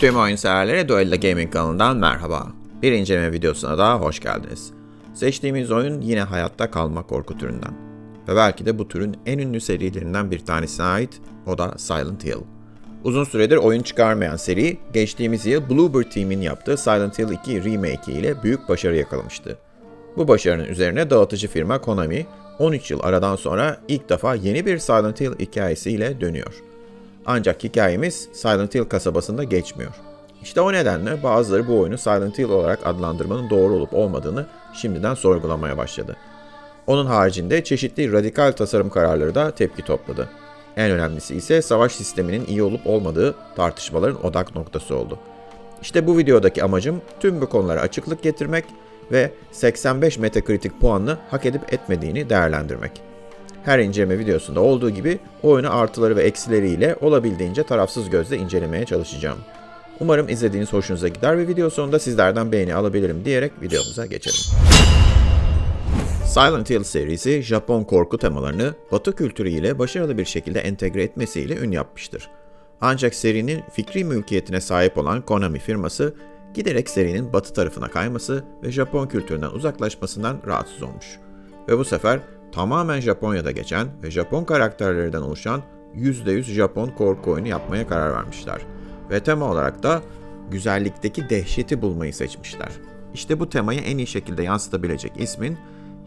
Tüm oyun severlere Duella Gaming kanalından merhaba. Bir inceleme videosuna daha hoş geldiniz. Seçtiğimiz oyun yine hayatta kalma korku türünden. Ve belki de bu türün en ünlü serilerinden bir tanesine ait, o da Silent Hill. Uzun süredir oyun çıkarmayan seri, geçtiğimiz yıl Bluebird Team'in yaptığı Silent Hill 2 Remake ile büyük başarı yakalamıştı. Bu başarının üzerine dağıtıcı firma Konami, 13 yıl aradan sonra ilk defa yeni bir Silent Hill hikayesiyle dönüyor. Ancak hikayemiz Silent Hill kasabasında geçmiyor. İşte o nedenle bazıları bu oyunu Silent Hill olarak adlandırmanın doğru olup olmadığını şimdiden sorgulamaya başladı. Onun haricinde çeşitli radikal tasarım kararları da tepki topladı. En önemlisi ise savaş sisteminin iyi olup olmadığı tartışmaların odak noktası oldu. İşte bu videodaki amacım tüm bu konulara açıklık getirmek ve 85 Metacritic puanını hak edip etmediğini değerlendirmek. Her inceleme videosunda olduğu gibi oyunu artıları ve eksileriyle olabildiğince tarafsız gözle incelemeye çalışacağım. Umarım izlediğiniz hoşunuza gider ve video sonunda sizlerden beğeni alabilirim diyerek videomuza geçelim. Silent Hill serisi Japon korku temalarını Batı kültürü ile başarılı bir şekilde entegre etmesiyle ün yapmıştır. Ancak serinin fikri mülkiyetine sahip olan Konami firması giderek serinin batı tarafına kayması ve Japon kültüründen uzaklaşmasından rahatsız olmuş. Ve bu sefer tamamen Japonya'da geçen ve Japon karakterlerden oluşan %100 Japon korku oyunu yapmaya karar vermişler. Ve tema olarak da güzellikteki dehşeti bulmayı seçmişler. İşte bu temayı en iyi şekilde yansıtabilecek ismin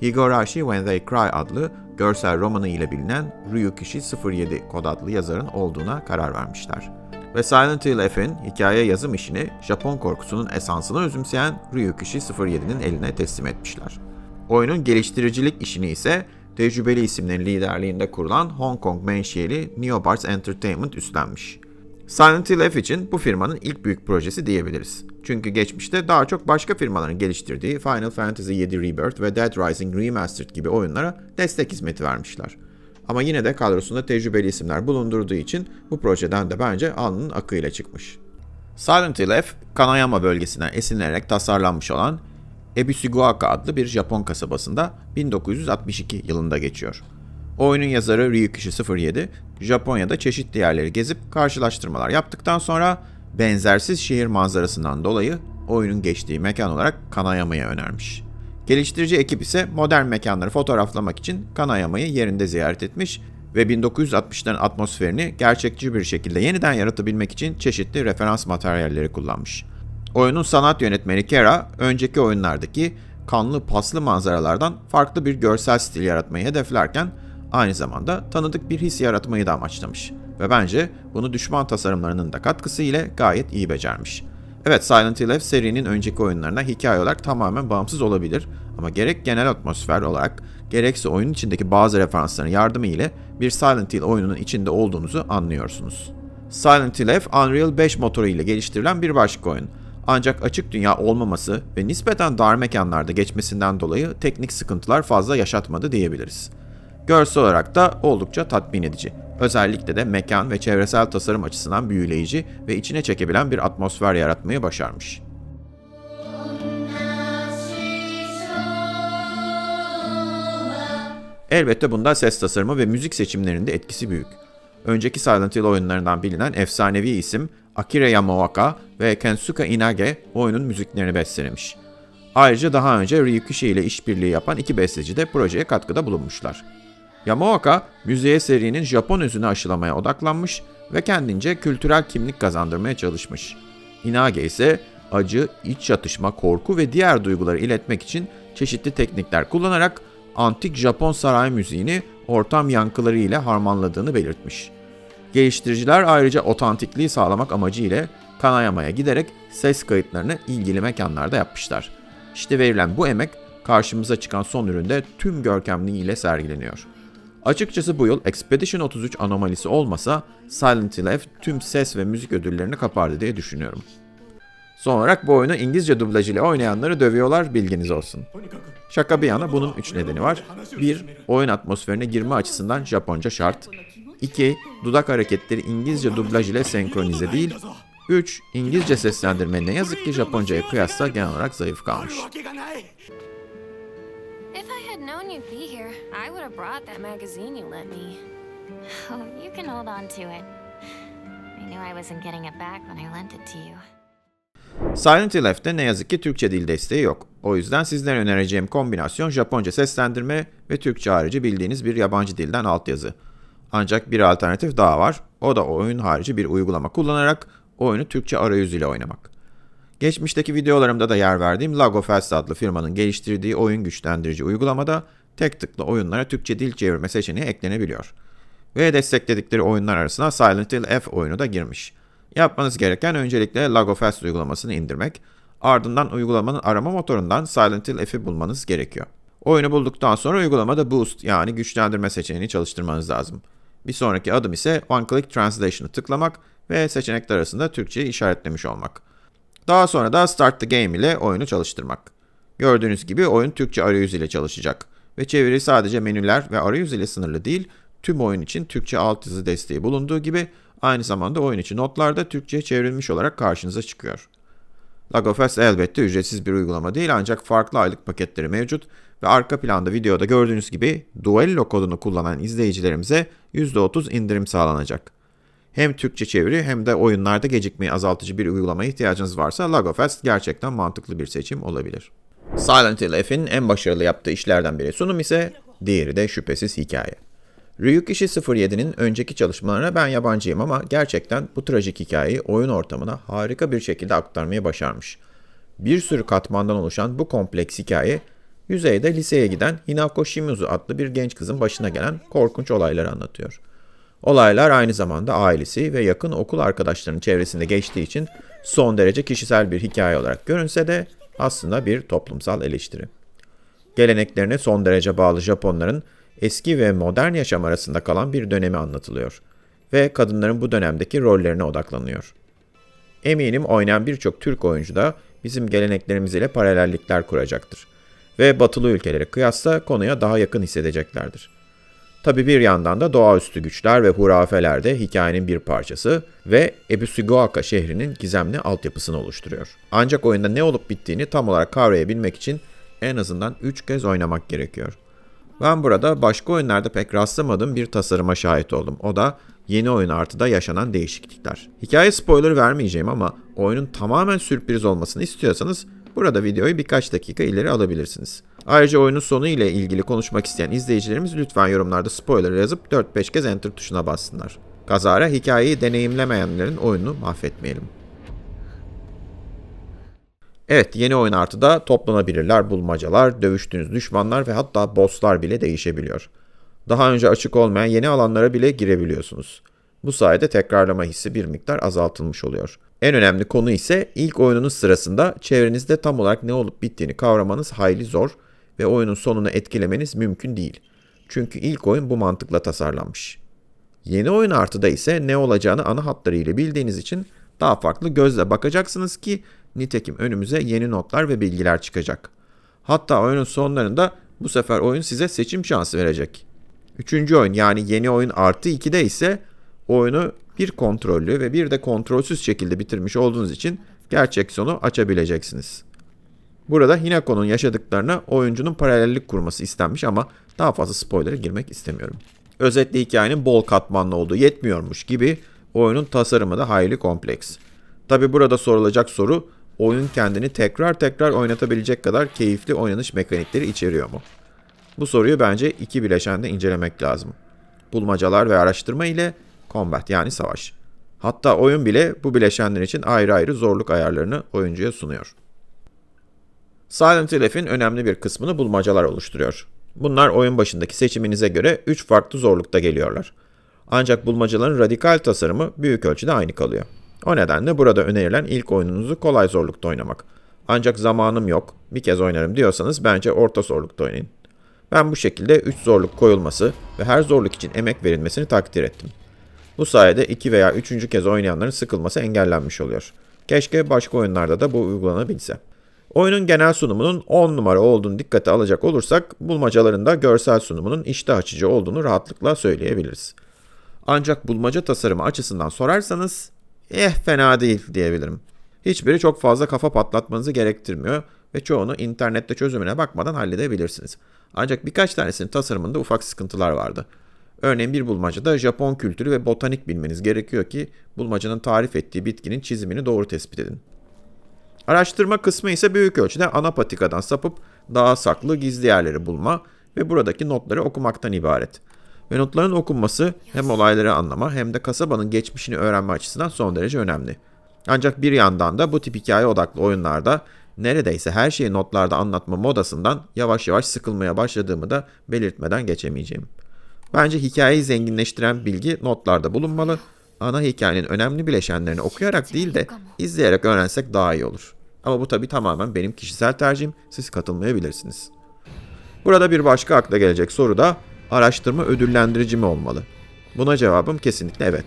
Higurashi When They Cry adlı görsel romanı ile bilinen Ryukishi 07 kod adlı yazarın olduğuna karar vermişler. Ve Silent Hill F'in hikaye yazım işini Japon korkusunun esansını özümseyen Ryukishi 07'nin eline teslim etmişler. Oyunun geliştiricilik işini ise tecrübeli isimlerin liderliğinde kurulan Hong Kong menşeli Neobards Entertainment üstlenmiş. Silent Hill F için bu firmanın ilk büyük projesi diyebiliriz. Çünkü geçmişte daha çok başka firmaların geliştirdiği Final Fantasy VII Rebirth ve Dead Rising Remastered gibi oyunlara destek hizmeti vermişler. Ama yine de kadrosunda tecrübeli isimler bulundurduğu için bu projeden de bence alnının akıyla çıkmış. Silent Hill F, Kanayama bölgesinden esinlenerek tasarlanmış olan Ebisuguaka adlı bir Japon kasabasında 1962 yılında geçiyor. Oyunun yazarı Ryukishi 07, Japonya'da çeşitli yerleri gezip karşılaştırmalar yaptıktan sonra benzersiz şehir manzarasından dolayı oyunun geçtiği mekan olarak Kanayama'ya önermiş. Geliştirici ekip ise modern mekanları fotoğraflamak için Kanayama'yı yerinde ziyaret etmiş ve 1960'ların atmosferini gerçekçi bir şekilde yeniden yaratabilmek için çeşitli referans materyalleri kullanmış. Oyunun sanat yönetmeni Kera, önceki oyunlardaki kanlı paslı manzaralardan farklı bir görsel stil yaratmayı hedeflerken aynı zamanda tanıdık bir his yaratmayı da amaçlamış. Ve bence bunu düşman tasarımlarının da katkısı ile gayet iyi becermiş. Evet Silent Hill F serinin önceki oyunlarına hikaye olarak tamamen bağımsız olabilir ama gerek genel atmosfer olarak gerekse oyunun içindeki bazı referansların yardımı ile bir Silent Hill oyununun içinde olduğunuzu anlıyorsunuz. Silent Hill Unreal 5 motoru ile geliştirilen bir başka oyun. Ancak açık dünya olmaması ve nispeten dar mekanlarda geçmesinden dolayı teknik sıkıntılar fazla yaşatmadı diyebiliriz. Görsel olarak da oldukça tatmin edici. Özellikle de mekan ve çevresel tasarım açısından büyüleyici ve içine çekebilen bir atmosfer yaratmayı başarmış. Elbette bunda ses tasarımı ve müzik seçimlerinde etkisi büyük. Önceki Silent Hill oyunlarından bilinen efsanevi isim Akira Yamaoka ve Kensuke Inage oyunun müziklerini bestelemiş. Ayrıca daha önce Ryukishi ile işbirliği yapan iki besteci de projeye katkıda bulunmuşlar. Yamaoka, müziğe serinin Japon özünü aşılamaya odaklanmış ve kendince kültürel kimlik kazandırmaya çalışmış. Inage ise acı, iç çatışma, korku ve diğer duyguları iletmek için çeşitli teknikler kullanarak antik Japon saray müziğini ortam yankıları ile harmanladığını belirtmiş. Geliştiriciler ayrıca otantikliği sağlamak amacı ile Kanayama'ya giderek ses kayıtlarını ilgili mekanlarda yapmışlar. İşte verilen bu emek karşımıza çıkan son üründe tüm görkemliğiyle sergileniyor. Açıkçası bu yıl Expedition 33 anomalisi olmasa Silent Hill F tüm ses ve müzik ödüllerini kapardı diye düşünüyorum. Son olarak bu oyunu İngilizce dublaj ile oynayanları dövüyorlar bilginiz olsun. Şaka bir yana bunun 3 nedeni var. 1. Oyun atmosferine girme açısından Japonca şart. 2. Dudak hareketleri İngilizce dublaj ile senkronize değil. 3. İngilizce seslendirme ne yazık ki Japonca'ya kıyasla genel olarak zayıf kalmış. If I had known you'd be here, I would have brought that magazine you lent me. Oh, you can hold on to it. I knew I wasn't getting it back when I lent it to you. Silent Hill F'te ne yazık ki Türkçe dil desteği yok. O yüzden sizlere önereceğim kombinasyon Japonca seslendirme ve Türkçe harici bildiğiniz bir yabancı dilden altyazı. Ancak bir alternatif daha var. O da oyun harici bir uygulama kullanarak oyunu Türkçe arayüzü ile oynamak. Geçmişteki videolarımda da yer verdiğim Lagofest adlı firmanın geliştirdiği oyun güçlendirici uygulamada tek tıkla oyunlara Türkçe dil çevirme seçeneği eklenebiliyor. Ve destekledikleri oyunlar arasına Silent Hill F oyunu da girmiş. Yapmanız gereken öncelikle Lagofest uygulamasını indirmek, ardından uygulamanın arama motorundan Silent Hill F'i bulmanız gerekiyor. Oyunu bulduktan sonra uygulamada Boost yani güçlendirme seçeneğini çalıştırmanız lazım. Bir sonraki adım ise One Click Translation'ı tıklamak ve seçenekler arasında Türkçeyi işaretlemiş olmak. Daha sonra da Start the Game ile oyunu çalıştırmak. Gördüğünüz gibi oyun Türkçe arayüz ile çalışacak ve çeviri sadece menüler ve arayüz ile sınırlı değil, tüm oyun için Türkçe altyazı desteği bulunduğu gibi aynı zamanda oyun içi notlar da Türkçe'ye çevrilmiş olarak karşınıza çıkıyor. Lagofest elbette ücretsiz bir uygulama değil ancak farklı aylık paketleri mevcut ve arka planda videoda gördüğünüz gibi Duello kodunu kullanan izleyicilerimize %30 indirim sağlanacak. Hem Türkçe çeviri hem de oyunlarda gecikmeyi azaltıcı bir uygulamaya ihtiyacınız varsa Lagofest gerçekten mantıklı bir seçim olabilir. Silent Hill F'in en başarılı yaptığı işlerden biri sunum ise diğeri de şüphesiz hikaye. Ryukishi 07'nin önceki çalışmalarına ben yabancıyım ama gerçekten bu trajik hikayeyi oyun ortamına harika bir şekilde aktarmayı başarmış. Bir sürü katmandan oluşan bu kompleks hikaye, yüzeyde liseye giden Hinako Shimizu adlı bir genç kızın başına gelen korkunç olayları anlatıyor. Olaylar aynı zamanda ailesi ve yakın okul arkadaşlarının çevresinde geçtiği için son derece kişisel bir hikaye olarak görünse de aslında bir toplumsal eleştiri. Geleneklerine son derece bağlı Japonların eski ve modern yaşam arasında kalan bir dönemi anlatılıyor ve kadınların bu dönemdeki rollerine odaklanıyor. Eminim oynayan birçok Türk oyuncu da bizim geleneklerimiz ile paralellikler kuracaktır ve batılı ülkelere kıyasla konuya daha yakın hissedeceklerdir. Tabi bir yandan da doğaüstü güçler ve hurafeler de hikayenin bir parçası ve Ebisugoaka şehrinin gizemli altyapısını oluşturuyor. Ancak oyunda ne olup bittiğini tam olarak kavrayabilmek için en azından 3 kez oynamak gerekiyor. Ben burada başka oyunlarda pek rastlamadığım bir tasarıma şahit oldum. O da yeni oyun artıda yaşanan değişiklikler. Hikaye spoiler vermeyeceğim ama oyunun tamamen sürpriz olmasını istiyorsanız burada videoyu birkaç dakika ileri alabilirsiniz. Ayrıca oyunun sonu ile ilgili konuşmak isteyen izleyicilerimiz lütfen yorumlarda spoiler yazıp 4-5 kez enter tuşuna bassınlar. Kazara hikayeyi deneyimlemeyenlerin oyununu mahvetmeyelim. Evet yeni oyun artıda toplanabilirler, bulmacalar, dövüştüğünüz düşmanlar ve hatta bosslar bile değişebiliyor. Daha önce açık olmayan yeni alanlara bile girebiliyorsunuz. Bu sayede tekrarlama hissi bir miktar azaltılmış oluyor. En önemli konu ise ilk oyununuz sırasında çevrenizde tam olarak ne olup bittiğini kavramanız hayli zor ve oyunun sonunu etkilemeniz mümkün değil. Çünkü ilk oyun bu mantıkla tasarlanmış. Yeni oyun artıda ise ne olacağını ana hatlarıyla bildiğiniz için daha farklı gözle bakacaksınız ki nitekim önümüze yeni notlar ve bilgiler çıkacak. Hatta oyunun sonlarında bu sefer oyun size seçim şansı verecek. Üçüncü oyun yani yeni oyun artı 2'de ise oyunu bir kontrollü ve bir de kontrolsüz şekilde bitirmiş olduğunuz için gerçek sonu açabileceksiniz. Burada Hinako'nun yaşadıklarına oyuncunun paralellik kurması istenmiş ama daha fazla spoiler'a girmek istemiyorum. Özetle hikayenin bol katmanlı olduğu yetmiyormuş gibi oyunun tasarımı da hayli kompleks. Tabi burada sorulacak soru oyun kendini tekrar tekrar oynatabilecek kadar keyifli oynanış mekanikleri içeriyor mu? Bu soruyu bence iki bileşende incelemek lazım. Bulmacalar ve araştırma ile combat yani savaş. Hatta oyun bile bu bileşenler için ayrı ayrı zorluk ayarlarını oyuncuya sunuyor. Silent Hill F'in önemli bir kısmını bulmacalar oluşturuyor. Bunlar oyun başındaki seçiminize göre 3 farklı zorlukta geliyorlar. Ancak bulmacaların radikal tasarımı büyük ölçüde aynı kalıyor. O nedenle burada önerilen ilk oyununuzu kolay zorlukta oynamak. Ancak zamanım yok, bir kez oynarım diyorsanız bence orta zorlukta oynayın. Ben bu şekilde 3 zorluk koyulması ve her zorluk için emek verilmesini takdir ettim. Bu sayede 2 veya 3. kez oynayanların sıkılması engellenmiş oluyor. Keşke başka oyunlarda da bu uygulanabilse. Oyunun genel sunumunun 10 numara olduğunu dikkate alacak olursak bulmacaların da görsel sunumunun iştah açıcı olduğunu rahatlıkla söyleyebiliriz. Ancak bulmaca tasarımı açısından sorarsanız eh fena değil diyebilirim. Hiçbiri çok fazla kafa patlatmanızı gerektirmiyor ve çoğunu internette çözümüne bakmadan halledebilirsiniz. Ancak birkaç tanesinin tasarımında ufak sıkıntılar vardı. Örneğin bir bulmacada Japon kültürü ve botanik bilmeniz gerekiyor ki bulmacanın tarif ettiği bitkinin çizimini doğru tespit edin. Araştırma kısmı ise büyük ölçüde ana patikadan sapıp daha saklı gizli yerleri bulma ve buradaki notları okumaktan ibaret. Ve notların okunması hem olayları anlama hem de kasabanın geçmişini öğrenme açısından son derece önemli. Ancak bir yandan da bu tip hikaye odaklı oyunlarda neredeyse her şeyi notlarda anlatma modasından yavaş yavaş sıkılmaya başladığımı da belirtmeden geçemeyeceğim. Bence hikayeyi zenginleştiren bilgi notlarda bulunmalı. Ana hikayenin önemli bileşenlerini okuyarak değil de izleyerek öğrensek daha iyi olur. Ama bu tabi tamamen benim kişisel tercihim. Siz katılmayabilirsiniz. Burada bir başka akla gelecek soru da araştırma ödüllendirici mi olmalı? Buna cevabım kesinlikle evet.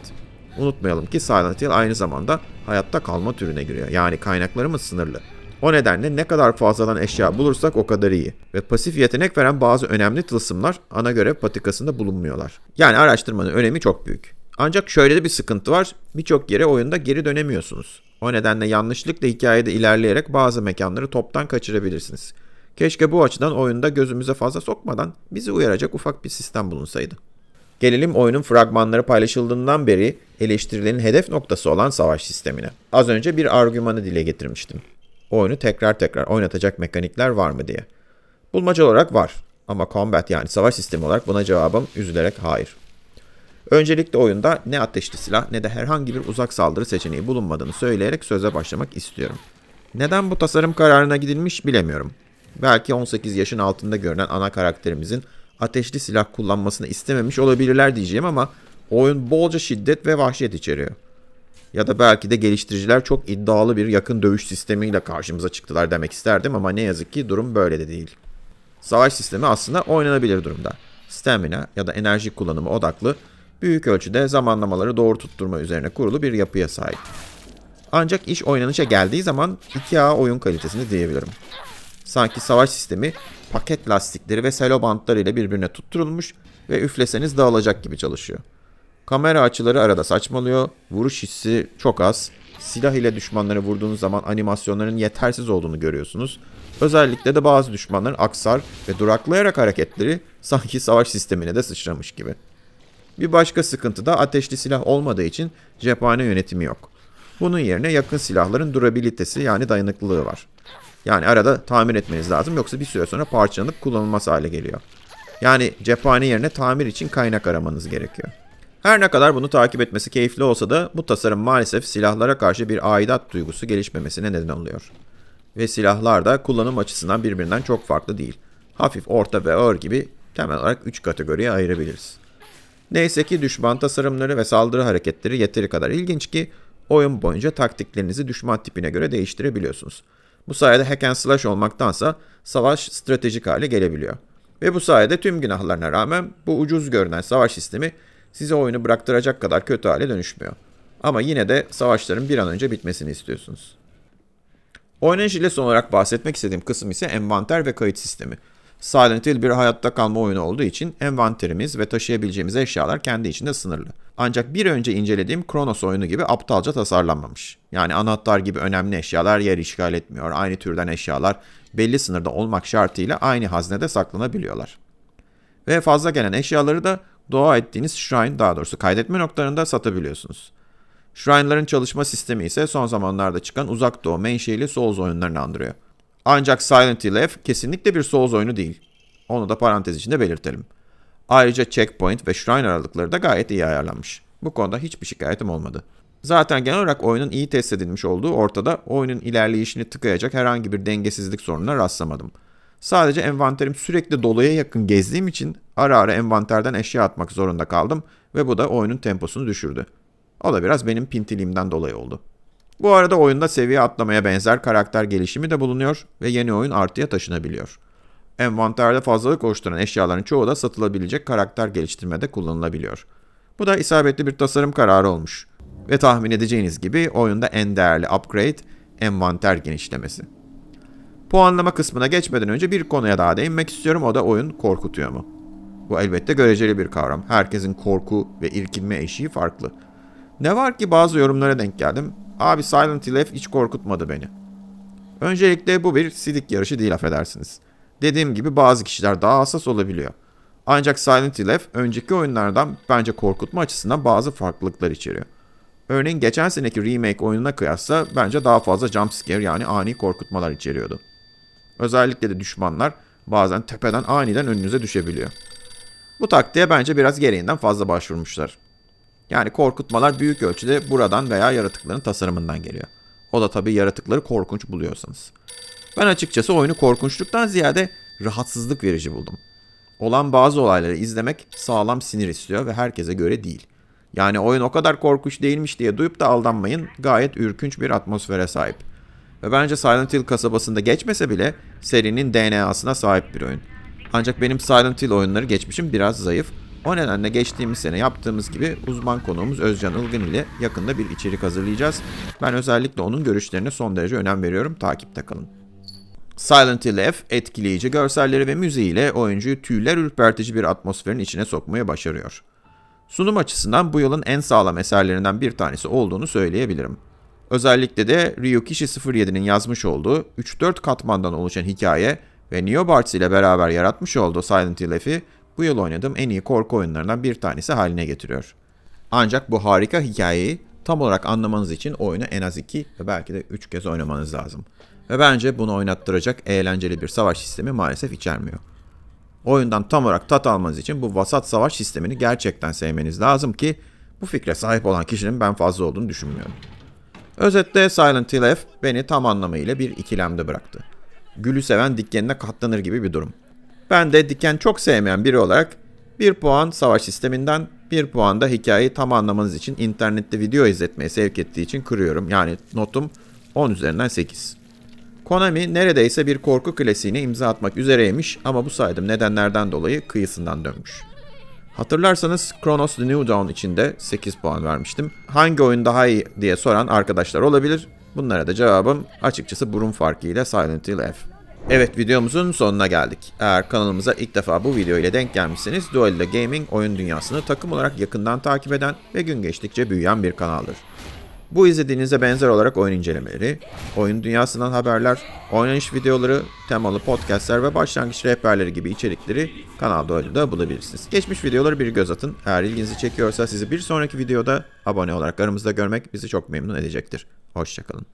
Unutmayalım ki Silent Hill aynı zamanda hayatta kalma türüne giriyor. Yani kaynaklarımız sınırlı. O nedenle ne kadar fazladan eşya bulursak o kadar iyi. Ve pasif yetenek veren bazı önemli tılsımlar ana görev patikasında bulunmuyorlar. Yani araştırmanın önemi çok büyük. Ancak şöyle de bir sıkıntı var. Birçok yere oyunda geri dönemiyorsunuz. O nedenle yanlışlıkla hikayede ilerleyerek bazı mekanları toptan kaçırabilirsiniz. Keşke bu açıdan oyunda gözümüze fazla sokmadan bizi uyaracak ufak bir sistem bulunsaydı. Gelelim oyunun fragmanları paylaşıldığından beri eleştirilerin hedef noktası olan savaş sistemine. Az önce bir argümanı dile getirmiştim. Oyunu tekrar tekrar oynatacak mekanikler var mı diye. Bulmaca olarak var ama combat yani savaş sistemi olarak buna cevabım üzülerek hayır. Öncelikle oyunda ne ateşli silah ne de herhangi bir uzak saldırı seçeneği bulunmadığını söyleyerek söze başlamak istiyorum. Neden bu tasarım kararına gidilmiş bilemiyorum. Belki 18 yaşın altında görünen ana karakterimizin ateşli silah kullanmasını istememiş olabilirler diyeceğim ama oyun bolca şiddet ve vahşet içeriyor. Ya da belki de geliştiriciler çok iddialı bir yakın dövüş sistemiyle karşımıza çıktılar demek isterdim ama ne yazık ki durum böyle de değil. Savaş sistemi aslında oynanabilir durumda. Stamina ya da enerji kullanımı odaklı, büyük ölçüde zamanlamaları doğru tutturma üzerine kurulu bir yapıya sahip. Ancak iş oynanışa geldiği zaman 2A oyun kalitesini diyebilirim. Sanki savaş sistemi paket lastikleri ve selo bantları ile birbirine tutturulmuş ve üfleseniz dağılacak gibi çalışıyor. Kamera açıları arada saçmalıyor, vuruş hissi çok az, silah ile düşmanları vurduğunuz zaman animasyonların yetersiz olduğunu görüyorsunuz. Özellikle de bazı düşmanların aksar ve duraklayarak hareketleri sanki savaş sistemine de sıçramış gibi. Bir başka sıkıntı da ateşli silah olmadığı için cephane yönetimi yok. Bunun yerine yakın silahların durabilitesi yani dayanıklılığı var. Yani arada tamir etmeniz lazım yoksa bir süre sonra parçalanıp kullanılmaz hale geliyor. Yani cephane yerine tamir için kaynak aramanız gerekiyor. Her ne kadar bunu takip etmesi keyifli olsa da bu tasarım maalesef silahlara karşı bir aidat duygusu gelişmemesine neden oluyor. Ve silahlar da kullanım açısından birbirinden çok farklı değil. Hafif, orta ve ağır gibi temel olarak 3 kategoriye ayırabiliriz. Neyse ki düşman tasarımları ve saldırı hareketleri yeteri kadar ilginç ki oyun boyunca taktiklerinizi düşman tipine göre değiştirebiliyorsunuz. Bu sayede hack and slash olmaktansa savaş stratejik hale gelebiliyor. Ve bu sayede tüm günahlarına rağmen bu ucuz görünen savaş sistemi size oyunu bıraktıracak kadar kötü hale dönüşmüyor. Ama yine de savaşların bir an önce bitmesini istiyorsunuz. Oynanış ile son olarak bahsetmek istediğim kısım ise envanter ve kayıt sistemi. Silent Hill bir hayatta kalma oyunu olduğu için envanterimiz ve taşıyabileceğimiz eşyalar kendi içinde sınırlı. Ancak bir önce incelediğim Kronos oyunu gibi aptalca tasarlanmamış. Yani anahtar gibi önemli eşyalar yer işgal etmiyor. Aynı türden eşyalar belli sınırda olmak şartıyla aynı haznede saklanabiliyorlar. Ve fazla gelen eşyaları da dua ettiğiniz shrine daha doğrusu kaydetme noktalarında satabiliyorsunuz. Shrine'ların çalışma sistemi ise son zamanlarda çıkan uzak doğu menşeli Souls oyunlarını andırıyor. Ancak Silent Hill F kesinlikle bir Souls oyunu değil. Onu da parantez içinde belirtelim. Ayrıca checkpoint ve shrine aralıkları da gayet iyi ayarlanmış. Bu konuda hiçbir şikayetim olmadı. Zaten genel olarak oyunun iyi test edilmiş olduğu ortada oyunun ilerleyişini tıkayacak herhangi bir dengesizlik sorununa rastlamadım. Sadece envanterim sürekli doluya yakın gezdiğim için ara ara envanterden eşya atmak zorunda kaldım ve bu da oyunun temposunu düşürdü. O da biraz benim pintiliğimden dolayı oldu. Bu arada oyunda seviye atlamaya benzer karakter gelişimi de bulunuyor ve yeni oyun artıya taşınabiliyor. Envanterde fazlalık oluşturan eşyaların çoğu da satılabilecek karakter geliştirmede kullanılabiliyor. Bu da isabetli bir tasarım kararı olmuş. Ve tahmin edeceğiniz gibi oyunda en değerli upgrade envanter genişlemesi. Puanlama kısmına geçmeden önce bir konuya daha değinmek istiyorum o da oyun korkutuyor mu? Bu elbette göreceli bir kavram. Herkesin korku ve irkilme eşiği farklı. Ne var ki bazı yorumlara denk geldim. Abi Silent Hill F hiç korkutmadı beni. Öncelikle bu bir sidik yarışı değil affedersiniz. Dediğim gibi bazı kişiler daha hassas olabiliyor. Ancak Silent Hill F önceki oyunlardan bence korkutma açısından bazı farklılıklar içeriyor. Örneğin geçen seneki remake oyununa kıyasla bence daha fazla jump scare yani ani korkutmalar içeriyordu. Özellikle de düşmanlar bazen tepeden aniden önünüze düşebiliyor. Bu taktiğe bence biraz gereğinden fazla başvurmuşlar. Yani korkutmalar büyük ölçüde buradan veya yaratıkların tasarımından geliyor. O da tabii yaratıkları korkunç buluyorsanız. Ben açıkçası oyunu korkunçluktan ziyade rahatsızlık verici buldum. Olan bazı olayları izlemek sağlam sinir istiyor ve herkese göre değil. Yani oyun o kadar korkunç değilmiş diye duyup da aldanmayın gayet ürkünç bir atmosfere sahip. Ve bence Silent Hill kasabasında geçmese bile serinin DNA'sına sahip bir oyun. Ancak benim Silent Hill oyunları geçmişim biraz zayıf. O nedenle geçtiğimiz sene yaptığımız gibi uzman konuğumuz Özcan Ilgın ile yakında bir içerik hazırlayacağız. Ben özellikle onun görüşlerine son derece önem veriyorum. Takipte kalın. Silent Hill F etkileyici görselleri ve müziğiyle oyuncuyu tüyler ürpertici bir atmosferin içine sokmayı başarıyor. Sunum açısından bu yılın en sağlam eserlerinden bir tanesi olduğunu söyleyebilirim. Özellikle de Ryukishi 07'nin yazmış olduğu 3-4 katmandan oluşan hikaye ve Neobarts ile beraber yaratmış olduğu Silent Hill F'i bu yıl oynadığım en iyi korku oyunlarından bir tanesi haline getiriyor. Ancak bu harika hikayeyi tam olarak anlamanız için oyunu en az 2 ve belki de 3 kez oynamanız lazım. Ve bence bunu oynattıracak eğlenceli bir savaş sistemi maalesef içermiyor. Oyundan tam olarak tat almanız için bu vasat savaş sistemini gerçekten sevmeniz lazım ki bu fikre sahip olan kişinin ben fazla olduğunu düşünmüyorum. Özetle Silent Hill F beni tam anlamıyla bir ikilemde bıraktı. Gülü seven dikenine katlanır gibi bir durum. Ben de diken çok sevmeyen biri olarak 1 puan savaş sisteminden 1 puan da hikayeyi tam anlamanız için internette video izletmeye sevk ettiği için kırıyorum. Yani notum 10 üzerinden 8. Konami neredeyse bir korku klasiğine imza atmak üzereymiş ama bu saydığım nedenlerden dolayı kıyısından dönmüş. Hatırlarsanız Chronos The New Dawn için de 8 puan vermiştim. Hangi oyun daha iyi diye soran arkadaşlar olabilir. Bunlara da cevabım açıkçası burun farkıyla Silent Hill F. Evet videomuzun sonuna geldik. Eğer kanalımıza ilk defa bu video ile denk gelmişseniz Duello Gaming oyun dünyasını takım olarak yakından takip eden ve gün geçtikçe büyüyen bir kanaldır. Bu izlediğinize benzer olarak oyun incelemeleri, oyun dünyasından haberler, oynanış videoları, temalı podcastler ve başlangıç rehberleri gibi içerikleri kanalda öyle de bulabilirsiniz. Geçmiş videoları bir göz atın. Eğer ilginizi çekiyorsa sizi bir sonraki videoda abone olarak aramızda görmek bizi çok memnun edecektir. Hoşçakalın.